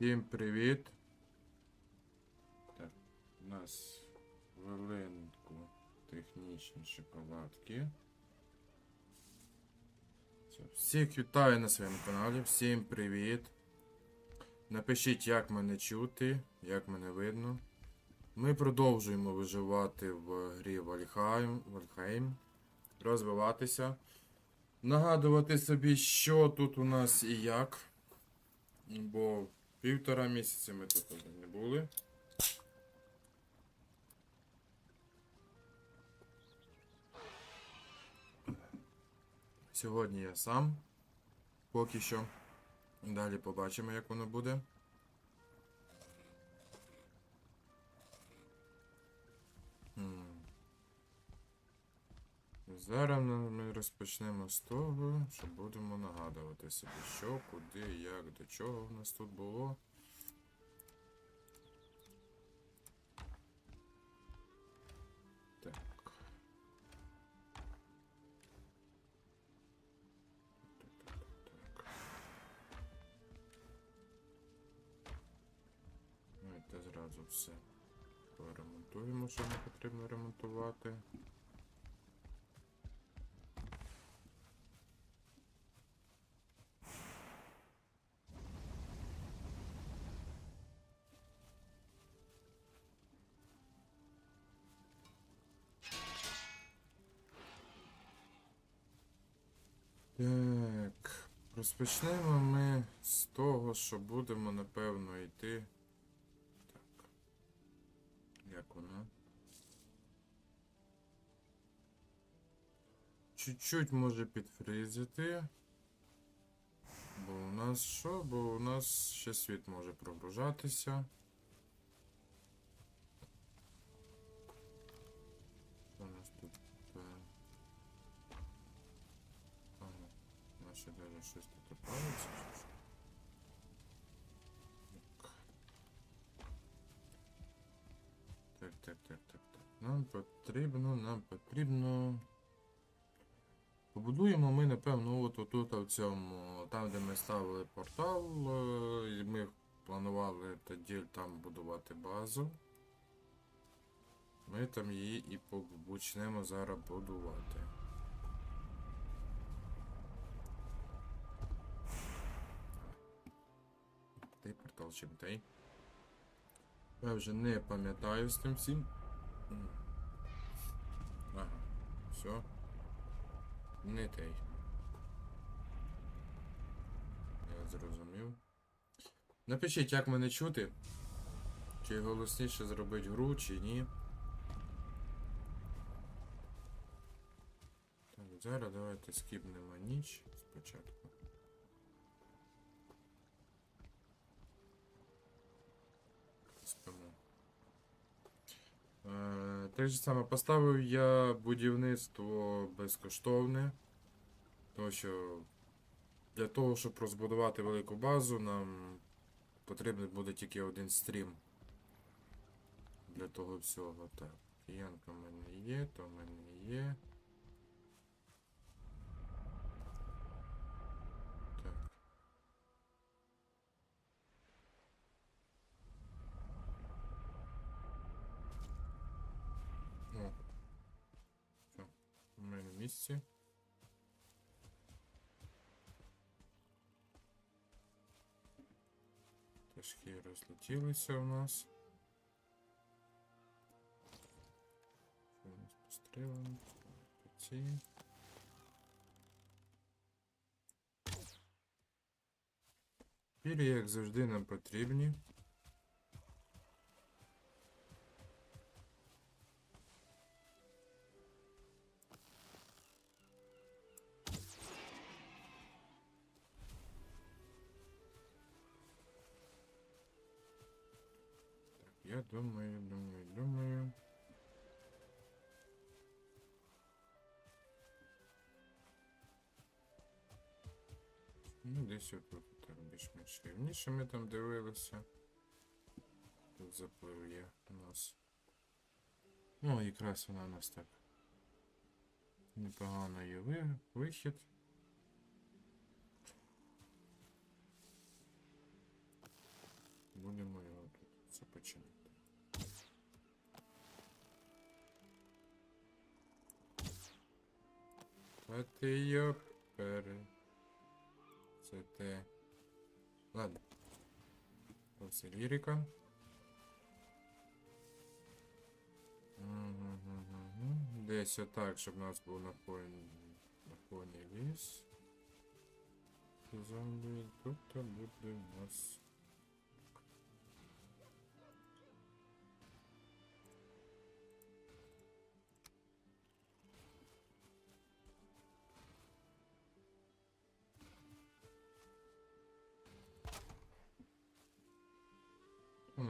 Всім привіт. Так, у нас хвилинку технічні шоколадки. Все, Всіх вітаю на своєму каналі, всім привіт. Напишіть, як мене чути, як мене видно. Ми продовжуємо виживати в грі Вальхайм, Вальхайм, розвиватися, нагадувати собі, що тут у нас і як. Бо півтора місяця ми тут не були. Сьогодні я сам. Поки що. Далі побачимо, як воно буде. Зараз ми розпочнемо з того, що будемо нагадувати собі, що, куди, як, до чого в нас тут було. Так. Так, так, так. Зразу все поремонтуємо, що не потрібно ремонтувати. Так, розпочнемо ми з того, що будемо, напевно, йти. Так. Як воно? Чуть-чуть може підфризити. Бо у нас що? Бо у нас ще світ може прогружатися. Наче даже щось тут палиться. чи що? Так, так, так, так, так. Нам потрібно, нам потрібно. Побудуємо ми, напевно, от отут в цьому, там, де ми ставили портал, е, і ми планували тоді там будувати базу. Ми там її і почнемо зараз будувати. Портал чим. Я вже не пам'ятаю з тим всім. Ага, все. Не той. Я зрозумів. Напишіть, як мене чути. Чи голосніше зробити гру, чи ні. Так, зараз давайте скіпнемо ніч спочатку. Так же саме поставив я будівництво безкоштовне. Тому що для того, щоб розбудувати велику базу, нам потрібен буде тільки один стрім. Для того всього. Так, киянка в мене є, то в мене є. Так. О. Все. У мене місці. Пташки розлетілися у нас. Що у нас пострілено? Ці. Пілі, як завжди, нам потрібні. Десь отут так більш-менш рівніше ми там дивилися. Тут заплив є у нас. Ну, якраз вона у нас так. Непогано є ви- вихід. будемо його тут започинати. А ти йопери. Це те. Ладно. Все лірика. Десь отак, щоб у нас був на фоні, на фоні ліс. Зомбі, тут буде у нас.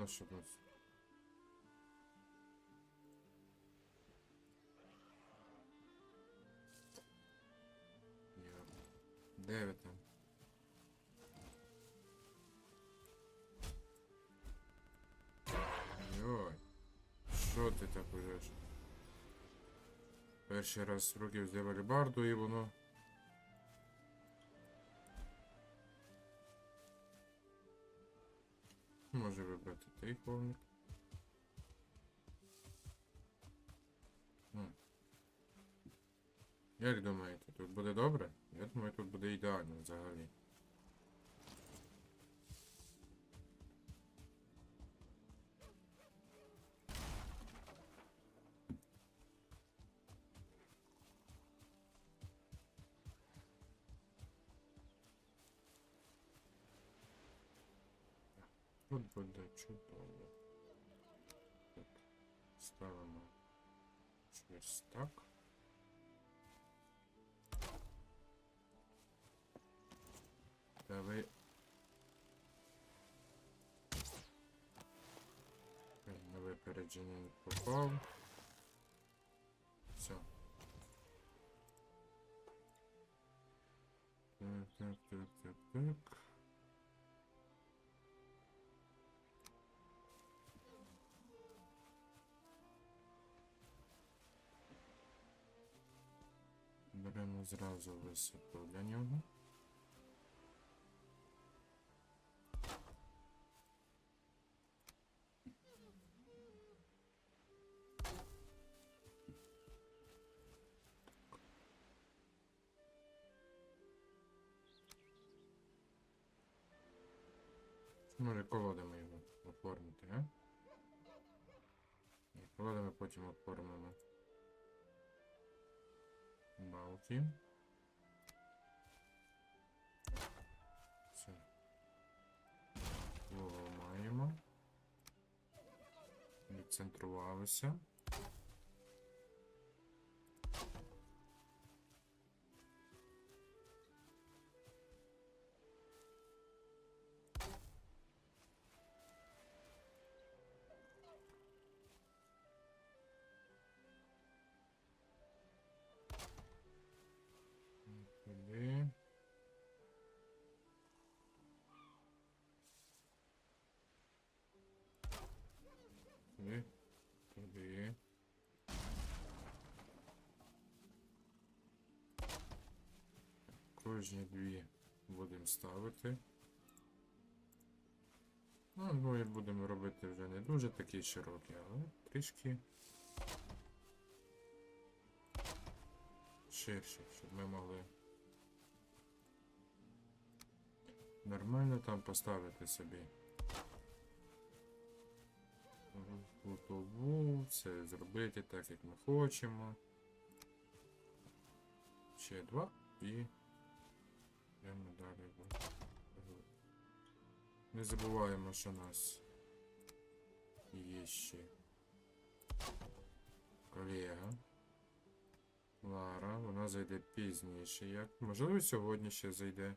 У нас? Йоп. Де ви там? Йой. Що ти так уже? Перший раз руки взяли барду і воно. М. Як думаєте, тут буде добре? Я думаю, тут буде ідеально взагалі. Буде чудово. Так, ставимо щось так. Та ви. Все. Так, так, так, так, так. Зразу висоту для нього. Може колодами його оформити, а? Ні, колодами потім оформимо. Балки. Все. Ламаємо. Відцентрувалися. Кожні дві будемо ставити. Ну, і будемо робити вже не дуже такі широкі, але трішки ширше, щоб ми могли нормально там поставити собі кутову, все зробити так, як ми хочемо. Ще два і йдемо далі. Не забуваємо, що нас є ще колега. Лара, вона зайде пізніше. Як? Можливо, сьогодні ще зайде.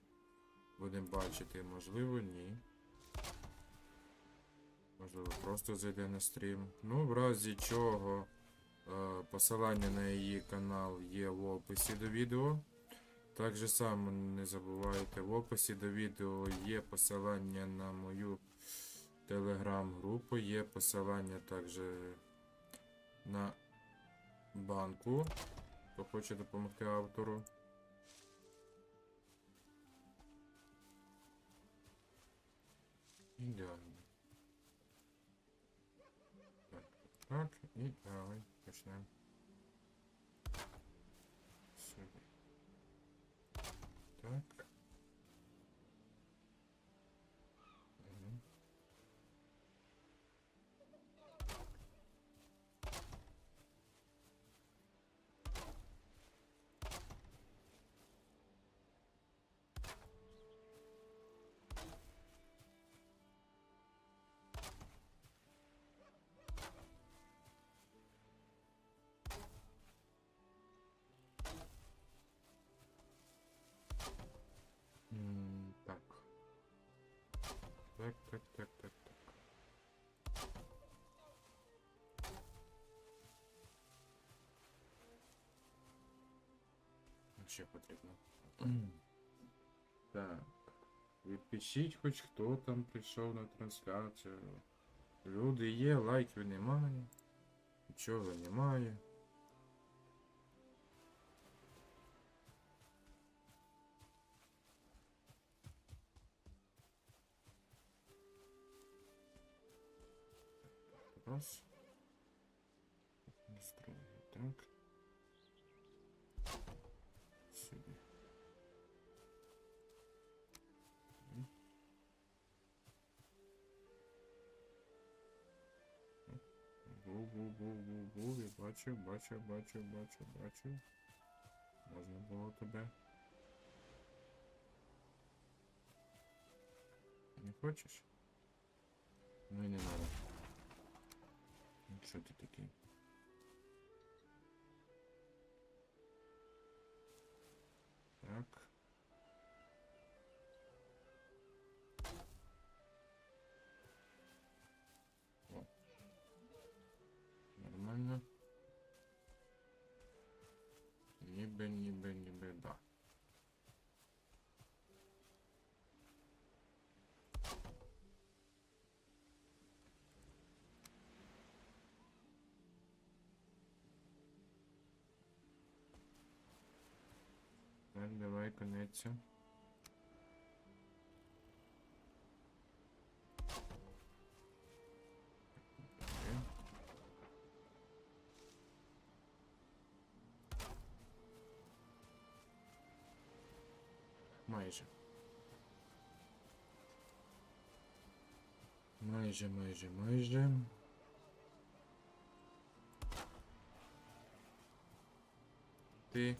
Будемо бачити, можливо, ні. Можливо, просто зайде на стрім. Ну, в разі чого е, посилання на її канал є в описі до відео. Так же само не забувайте, в описі до відео є посилання на мою телеграм-групу, є посилання також на банку, хто хоче допомогти автору. Ідеально. Так, так, і давай почнемо. Так, так, так, так, так. Ще потрібно. Так. Відпишіть хоч хто там прийшов на трансляцію. Люди є, лайків немає. Нічого немає. Раз. Настроили так. Сюда. Бу-бу-бу-бу-бу. Я бачу, бачу, бачу, бачу, бачу. Можна було тебе. Не хочеш? Ну і не надо. Ну, Що ти такий? Так. Так, давай. Окей. Майже. Майже, майже, майже. Ти.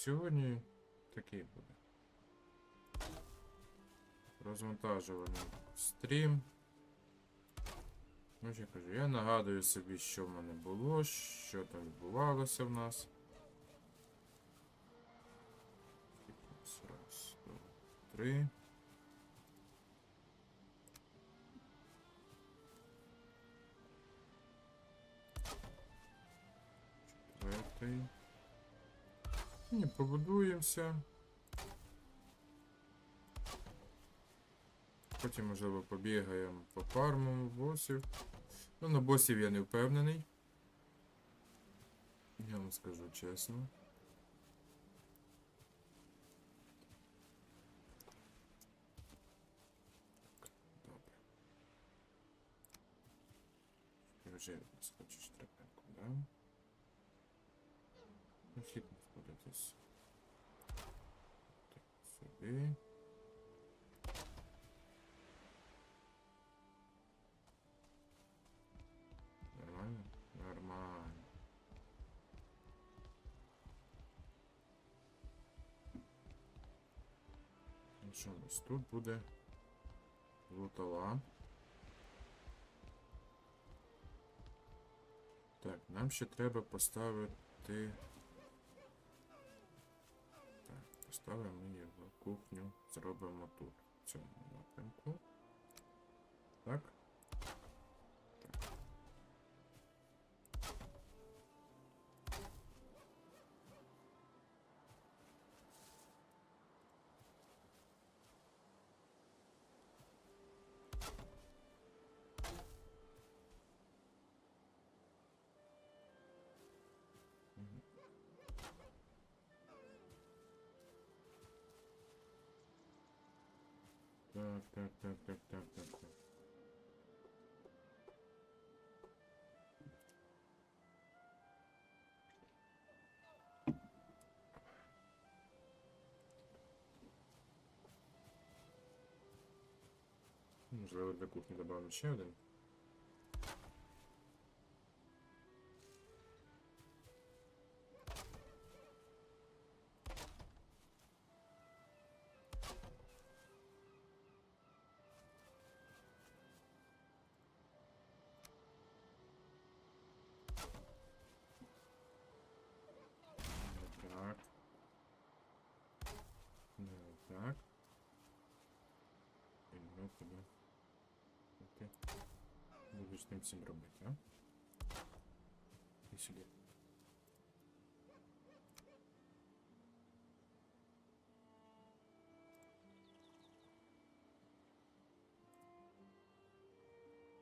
Сьогодні такий буде. Розвантажуваний стрім. Ну, я кажу, я нагадую собі, що в мене було, що там відбувалося в нас. Раз, два, три. Четвертий. Ні, побудуємося. Потім, можливо, побігаємо по фармам босів. Ну, на босів я не впевнений. Я вам скажу чесно. Добре. Я вже скочу штрапенку, да? Ну, хід Так, сюди. Нормально? Нормально. Ну що у нас тут буде лутова. Так, нам ще треба поставити. Поставимо його кухню, зробимо тут, в цьому напрямку. Так. Так, так, так, так, так, так, так. Можливо, для кухні добавимо ще один. Будеш тим всім робити, а? І сюди.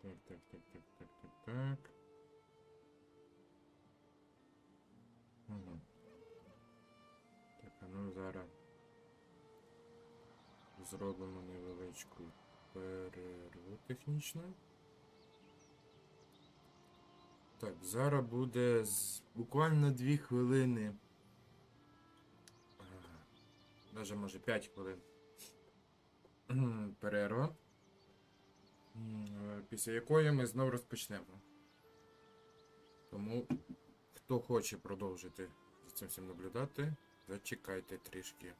Так, так, так, так, так, так, так. Угу. Так, а ну зараз зробимо невеличку перерву технічну. Так, зараз буде буквально 2 хвилини. Навіть може 5 хвилин. Перерва. Е, Після якої ми знову розпочнемо. Тому, хто хоче продовжити за цим всім наблюдати, зачекайте трішки.